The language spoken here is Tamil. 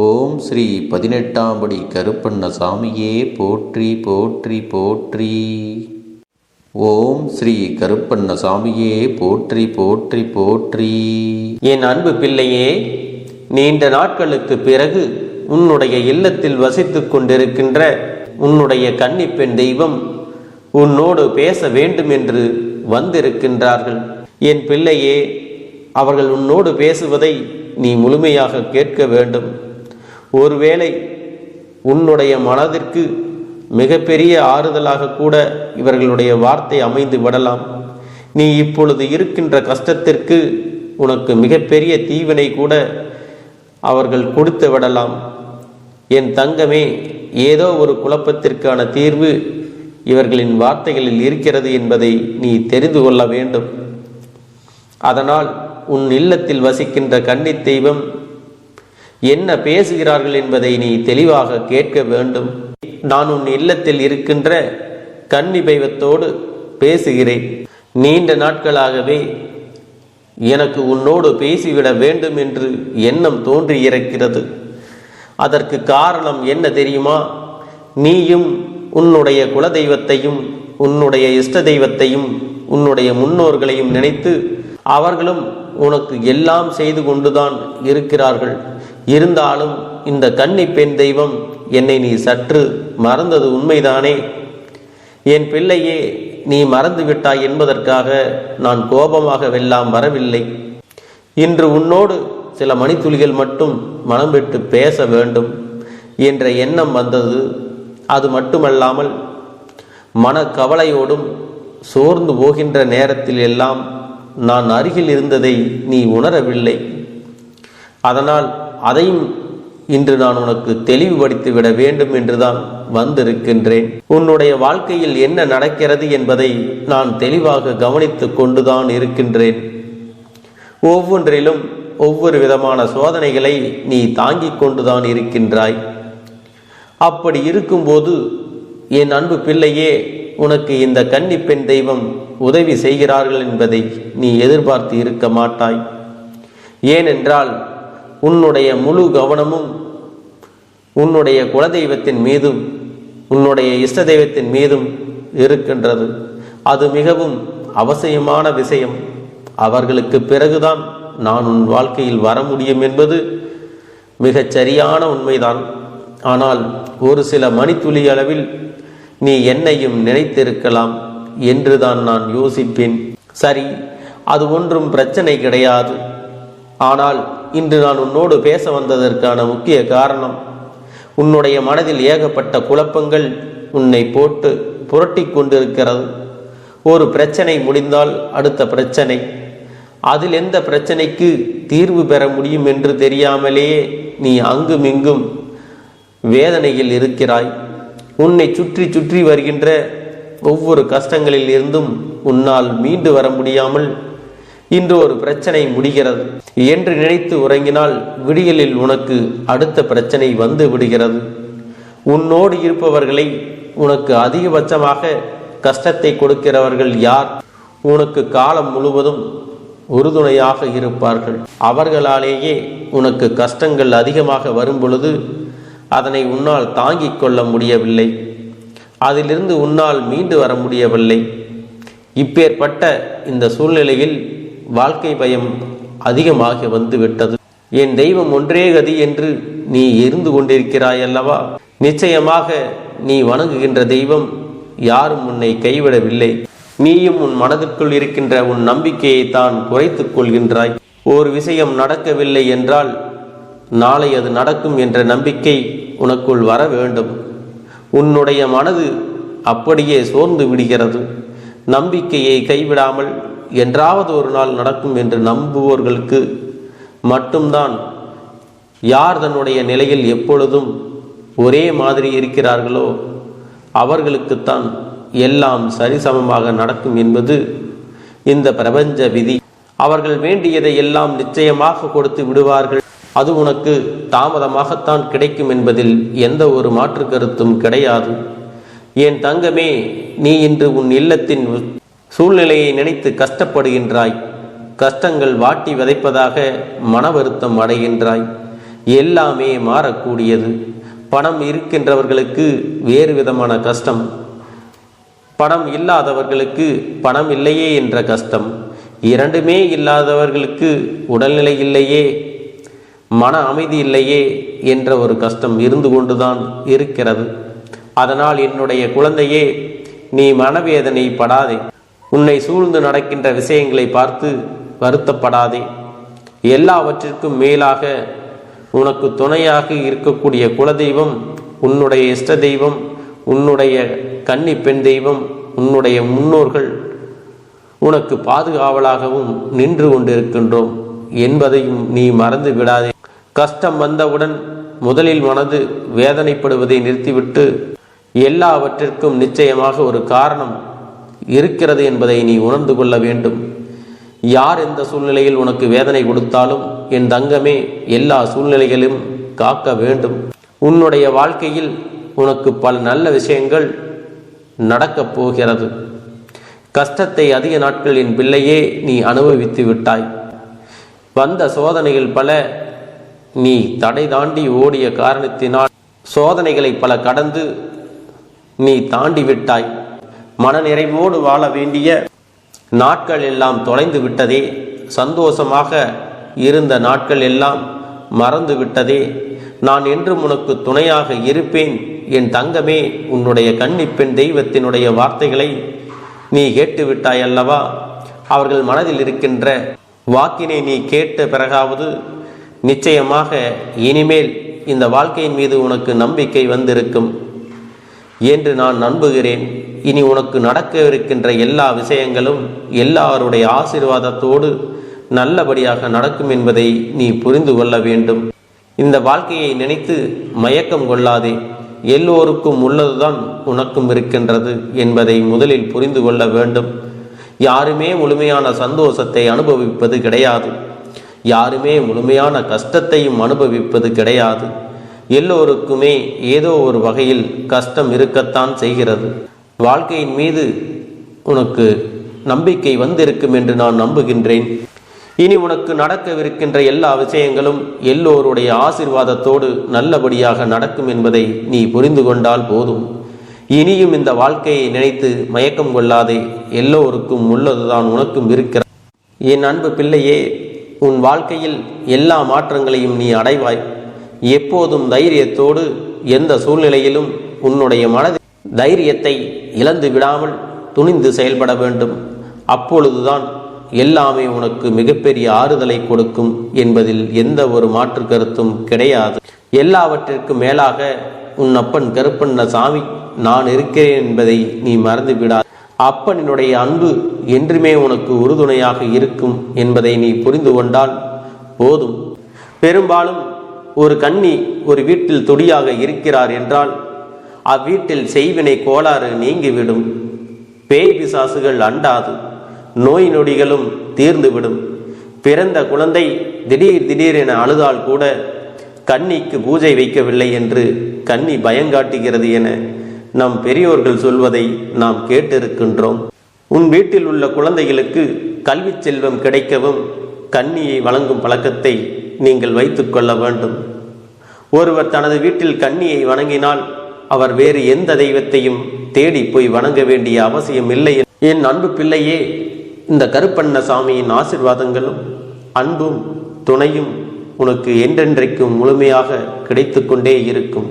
ஓம் ஸ்ரீ பதினெட்டாம்படி கருப்பண்ண சாமியே போற்றி போற்றி போற்றி. ஓம் ஸ்ரீ கருப்பண்ண சாமியே போற்றி போற்றி போற்றி. என் அன்பு பிள்ளையே நீண்ட நாட்களுக்கு பிறகு உன்னுடைய இல்லத்தில் வசித்துக் கொண்டிருக்கின்ற உன்னுடைய கன்னிப்பெண் தெய்வம் உன்னோடு பேச வேண்டும் என்று வந்திருக்கின்றார்கள். என் பிள்ளையே அவர்கள் உன்னோடு பேசுவதை நீ முழுமையாக கேட்க வேண்டும். ஒருவேளை உன்னுடைய மனதிற்கு மிகப்பெரிய ஆறுதலாக கூட இவர்களுடைய வார்த்தை அமைந்து விடலாம். நீ இப்பொழுது இருக்கின்ற கஷ்டத்திற்கு உனக்கு மிகப்பெரிய தீவினை கூட அவர்கள் கொடுத்து விடலாம். என் தங்கமே ஏதோ ஒரு குழப்பத்திற்கான தீர்வு இவர்களின் வார்த்தைகளில் இருக்கிறது என்பதை நீ தெரிந்து கொள்ள வேண்டும். அதனால் உன் இல்லத்தில் வசிக்கின்ற கன்னித் தெய்வம் என்ன பேசுகிறார்கள் என்பதை நீ தெளிவாக கேட்க வேண்டும். நான் உன் இல்லத்தில் இருக்கின்ற கன்னி தெய்வத்தோடு பேசுகிறேன். நீண்ட நாட்களாகவே எனக்கு உன்னோடு பேசிவிட வேண்டும் என்று எண்ணம் தோன்றியிருக்கிறது அதற்கு காரணம் என்ன தெரியுமா? நீயும் உன்னுடைய குலதெய்வத்தையும் உன்னுடைய இஷ்ட தெய்வத்தையும் உன்னுடைய முன்னோர்களையும் நினைத்து அவர்களும் உனக்கு எல்லாம் செய்து கொண்டுதான் இருக்கிறார்கள். இருந்தாலும் இந்த கன்னி பெண் தெய்வம் என்னை நீ சற்று மறந்தது உண்மைதானே? என் பிள்ளையே நீ மறந்து விட்டாய் என்பதற்காக நான் கோபமாக வெல்லாம் வரவில்லை. இன்று உன்னோடு சில மணித்துளிகள் மட்டும் மனம் விட்டு பேச வேண்டும் என்ற எண்ணம் வந்தது. அது மட்டுமல்லாமல் மனக்கவலையோடும் சோர்ந்து போகின்ற நேரத்தில் எல்லாம் நான் அருகில் இருந்ததை நீ உணரவில்லை. அதனால் அதையும் இன்று நான் உனக்கு தெளிவுபடுத்தி விட வேண்டும் என்றுதான் வந்திருக்கின்றேன். உன்னுடைய வாழ்க்கையில் என்ன நடக்கிறது என்பதை நான் தெளிவாக கவனித்து கொண்டுதான் இருக்கின்றேன். ஒவ்வொன்றிலும் ஒவ்வொரு விதமான சோதனைகளை நீ தாங்கிக் கொண்டுதான் இருக்கின்றாய். அப்படி இருக்கும்போது என் அன்பு பிள்ளையே உனக்கு இந்த கன்னி பெண் தெய்வம் உதவி செய்கிறார்கள் என்பதை நீ எதிர்பார்த்து இருக்க மாட்டாய். ஏனென்றால் உன்னுடைய முழு கவனமும் உன்னுடைய குலதெய்வத்தின் மீதும் உன்னுடைய இஷ்ட தெய்வத்தின் மீதும் இருக்கின்றது. அது மிகவும் அவசியமான விஷயம். அவர்களுக்கு பிறகுதான் நான் உன் வாழ்க்கையில் வர முடியும் என்பது மிகச் சரியான உண்மைதான். ஆனால் ஒரு சில மணித்துளி அளவில் நீ என்னையும் நினைத்திருக்கலாம் என்றுதான் நான் யோசிப்பேன். சரி அது ஒன்றும் பிரச்சனை கிடையாது. ஆனால் இன்று நான் உன்னோடு பேச வந்ததற்கான முக்கிய காரணம் உன்னுடைய மனதில் ஏகப்பட்ட குழப்பங்கள் உன்னை போட்டு புரட்டி கொண்டிருக்கிறது. ஒரு பிரச்சனை முடிந்தால் அடுத்த பிரச்சனை. அதில் எந்த பிரச்சனைக்கு தீர்வு பெற முடியும் என்று தெரியாமலேயே நீ அங்கும் இங்கும் வேதனையில் இருக்கிறாய். உன்னை சுற்றி சுற்றி வருகின்ற ஒவ்வொரு கஷ்டங்களில் இருந்தும் உன்னால் மீண்டு வர முடியாமல் இன்று ஒரு பிரச்சனை முடிகிறது. என்று நினைத்து உறங்கினால் விடியலில் உனக்கு அடுத்த பிரச்சனை வந்து விடுகிறது. உன்னோடு இருப்பவர்களை உனக்கு அதிகபட்சமாக கஷ்டத்தை கொடுக்கிறவர்கள் யார்? உனக்கு காலம் முழுவதும் உறுதுணையாக இருப்பார்கள். அவர்களாலேயே உனக்கு கஷ்டங்கள் அதிகமாக வரும் பொழுது அதனை உன்னால் தாங்கிக் கொள்ள முடியவில்லை. அதிலிருந்து உன்னால் மீண்டு வர முடியவில்லை. இப்பேற்பட்ட இந்த சூழ்நிலையில் வாழ்க்கை பயம் அதிகமாக வந்துவிட்டது. என் தெய்வம் ஒன்றே கதி என்று நீ இருந்து கொண்டிருக்கிறாய் அல்லவா? நிச்சயமாக நீ வணங்குகின்ற தெய்வம் யாரும் உன்னை கைவிடவில்லை. நீயும் உன் மனதிற்குள் இருக்கின்ற உன் நம்பிக்கையை தான் குறைத்துக் கொள்கின்றாய். ஒரு விஷயம் நடக்கவில்லை என்றால் நாளை அது நடக்கும் என்ற நம்பிக்கை உனக்குள் வர வேண்டும். உன்னுடைய மனது அப்படியே சோர்ந்து விடுகிறது. நம்பிக்கையை கைவிடாமல் என்றாவது ஒரு நாள் நடக்கும் என்று நம்புவோர்களுக்கு மட்டும்தான் யார் தன்னுடைய நிலையில் எப்பொழுதும் ஒரே மாதிரி இருக்கிறார்களோ அவர்களுக்குத்தான் எல்லாம் சரிசமமாக நடக்கும் என்பது இந்த பிரபஞ்ச விதி. அவர்கள் வேண்டியதை எல்லாம் நிச்சயமாக கொடுத்து விடுவார்கள். அது உனக்கு தாமதமாகத்தான் கிடைக்கும் என்பதில் எந்த ஒரு மாற்று கருத்தும் கிடையாது. என் தங்கமே நீ இன்று உன் இல்லத்தின் சூழ்நிலையை நினைத்து கஷ்டப்படுகின்றாய். கஷ்டங்கள் வாட்டி விதைப்பதாக மன வருத்தம் அடைகின்றாய். எல்லாமே மாறக்கூடியது. பணம் இருக்கின்றவர்களுக்கு வேறு விதமான கஷ்டம். பணம் இல்லாதவர்களுக்கு பணம் இல்லையே என்ற கஷ்டம். இரண்டுமே இல்லாதவர்களுக்கு உடல்நிலை இல்லையே மன அமைதி இல்லையே என்ற ஒரு கஷ்டம் இருந்து கொண்டுதான் இருக்கிறது. அதனால் என்னுடைய குழந்தையே நீ மனவேதனை படாதே உன்னை சூழ்ந்து நடக்கின்ற விஷயங்களை பார்த்து வருத்தப்படாதே. எல்லாவற்றிற்கும் மேலாக உனக்கு துணையாக இருக்கக்கூடிய குலதெய்வம் உன்னுடைய இஷ்ட தெய்வம் உன்னுடைய கன்னி பெண் தெய்வம் உன்னுடைய முன்னோர்கள் உனக்கு பாதுகாவலாகவும் நின்று கொண்டிருக்கின்றோம் என்பதையும் நீ மறந்து விடாதே. கஷ்டம் வந்தவுடன் முதலில் மனது வேதனைப்படுவதை நிறுத்திவிட்டு எல்லாவற்றிற்கும் நிச்சயமாக ஒரு காரணம் இருக்கிறது என்பதை நீ உணர்ந்து கொள்ள வேண்டும். யார் எந்த சூழ்நிலையில் உனக்கு வேதனை கொடுத்தாலும் என் தங்கமே எல்லா சூழ்நிலைகளும் காக்க வேண்டும். உன்னுடைய வாழ்க்கையில் உனக்கு பல நல்ல விஷயங்கள் நடக்கப் போகிறது. கஷ்டத்தை அதிக நாட்கள் என் பிள்ளையே நீ அனுபவித்து விட்டாய். வந்த சோதனைகள் பல நீ தடை தாண்டி ஓடிய காரணத்தினால் சோதனைகளை பல கடந்து நீ தாண்டி விட்டாய். மனநிறைவோடு வாழ வேண்டிய நாட்கள் எல்லாம் தொலைந்து விட்டதே. சந்தோஷமாக இருந்த நாட்கள் எல்லாம் மறந்து விட்டதே. நான் என்றும் உனக்கு துணையாக இருப்பேன். என் தங்கமே உன்னுடைய கன்னிப்பெண் தெய்வத்தினுடைய வார்த்தைகளை நீ கேட்டுவிட்டாய் அல்லவா? அவர்கள் மனதில் இருக்கின்ற வாக்கினை நீ கேட்ட பிறகாவது நிச்சயமாக இனிமேல் இந்த வாழ்க்கையின் மீது உனக்கு நம்பிக்கை வந்திருக்கும். என்று நான் நம்புகிறேன். இனி உனக்கு நடக்க இருக்கின்ற எல்லா விஷயங்களும் எல்லாருடைய ஆசீர்வாதத்தோடு நல்லபடியாக நடக்கும் என்பதை நீ புரிந்து கொள்ள வேண்டும். இந்த வாழ்க்கையை நினைத்து மயக்கம் கொள்ளாதே. எல்லோருக்கும் உள்ளதுதான் உனக்கும் இருக்கின்றது என்பதை முதலில் புரிந்து கொள்ள வேண்டும். யாருமே முழுமையான சந்தோஷத்தை அனுபவிப்பது கிடையாது. யாருமே முழுமையான கஷ்டத்தையும் அனுபவிப்பது கிடையாது. எல்லோருக்குமே ஏதோ ஒரு வகையில் கஷ்டம் இருக்கத்தான் செய்கிறது. வாழ்க்கையின் மீது உனக்கு நம்பிக்கை வந்திருக்கும் என்று நான் நம்புகின்றேன். இனி உனக்கு நடக்கவிருக்கின்ற எல்லா விஷயங்களும் எல்லோருடைய ஆசிர்வாதத்தோடு நல்லபடியாக நடக்கும் என்பதை நீ புரிந்து கொண்டால் போதும். இனியும் இந்த வாழ்க்கையை நினைத்து மயக்கம் கொள்ளாதே. எல்லோருக்கும் உள்ளதுதான் உனக்கும் இருக்கிற. என் அன்பு பிள்ளையே உன் வாழ்க்கையில் எல்லா மாற்றங்களையும் நீ அடைவாய். எப்போதும் தைரியத்தோடு எந்த சூழ்நிலையிலும் உன்னுடைய மனதில் தைரியத்தை இழந்து விடாமல் துணிந்து செயல்பட வேண்டும். அப்பொழுதுதான் எல்லாமே உனக்கு மிகப்பெரிய ஆறுதலை கொடுக்கும் என்பதில் எந்த ஒரு மாற்று கருத்தும் கிடையாது. எல்லாவற்றிற்கும் மேலாக உன் அப்பன் கருப்பண்ண சாமி நான் இருக்கிறேன் என்பதை நீ மறந்து விடாது. அப்பனினுடைய அன்பு என்றுமே உனக்கு உறுதுணையாக இருக்கும் என்பதை நீ புரிந்து கொண்டால் போதும். பெரும்பாலும் ஒரு கன்னி ஒரு வீட்டில் துடியாக இருக்கிறார் என்றால் அவ்வீட்டில் செய்வினை கோளாறு நீங்கிவிடும். பேய் பிசாசுகள் அண்டாது நோய் நொடிகளும் தீர்ந்துவிடும். பிறந்த குழந்தை திடீர் திடீரென அழுதால் கூட கன்னிக்கு பூஜை வைக்கவில்லை என்று கன்னி பயங்காட்டுகிறது என நம் பெரியோர்கள் சொல்வதை நாம் கேட்டிருக்கின்றோம். உன் வீட்டில் உள்ள குழந்தைகளுக்கு கல்வி செல்வம் கிடைக்கவும் கன்னியை வழங்கும் பழக்கத்தை நீங்கள் வைத்துக்கொள்ள வேண்டும். ஒருவர் தனது வீட்டில் கன்னியை வணங்கினால் அவர் வேறு எந்த தெய்வத்தையும் தேடி போய் வணங்க வேண்டிய அவசியம் இல்லை. என் அன்பு பிள்ளையே இந்த கருப்பண்ண சாமியின் ஆசிர்வாதங்களும் அன்பும் துணையும் உனக்கு என்றென்றைக்கும் முழுமையாக கிடைத்து கொண்டே இருக்கும்.